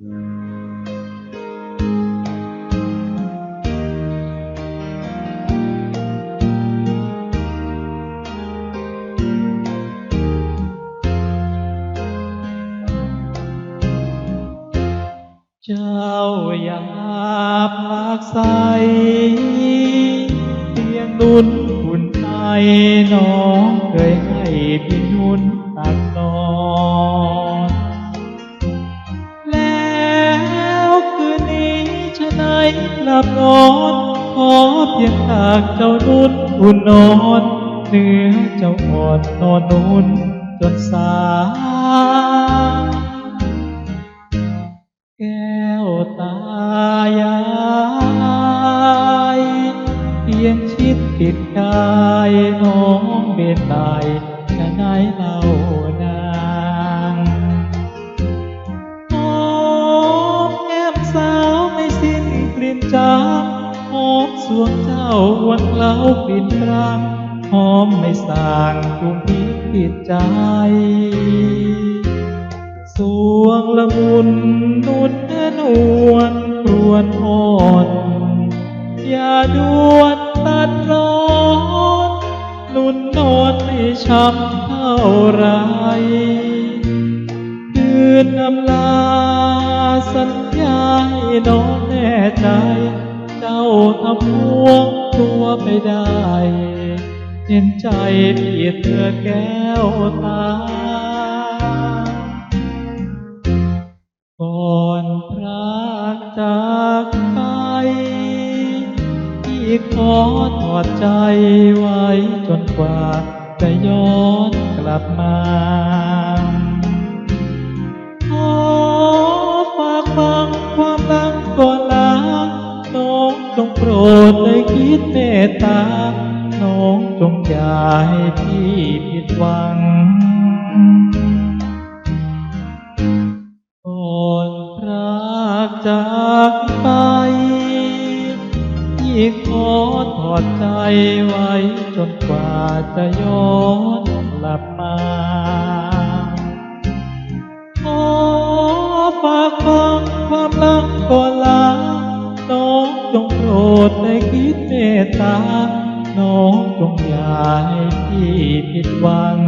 เจ้าอย่าพักใสเพียงนุนคุณไทยน้องเคยให้พี่นุนตัก หนหลับนอนขอเพียงหากเจ้านุนอุ่นนอนเนื้อเจ้าอ่อนนอนนุนจนสายแก้วตายายเพียงชิดติดกายน้องเบนตายจะได้เล่า จางหอมสวงเจ้าวันเล่ากลิ่นรังหอมไม่สางกรุงพิจิตใจ สวงละมุนนุดนวลครวนอ่อนอย่าด่วนตัดร้อนนุนนอนให้ช้ำเท่าไรคืนนำลาสัญญาให้น้อง น่ใจ เจ้าทำพวงตัวไม่ได้ เห็นใจพี่เธอแก้วตา ก่อนพรากจากไปที่ขอถอดใจไว้จนกว่าจะย้อนกลับมา งจงโปรดได้คิดเมตตา น้องจงอย่าให้พี่ผิดหวังก่อนรากจากไปที่ขอถอดใจไว้จนกว่าจะย้อนกลับมาขอฝากฟังความรักก่อนลา ดแต่คิดเมตตา น้องจงอย่าให้พี่ผิดหวัง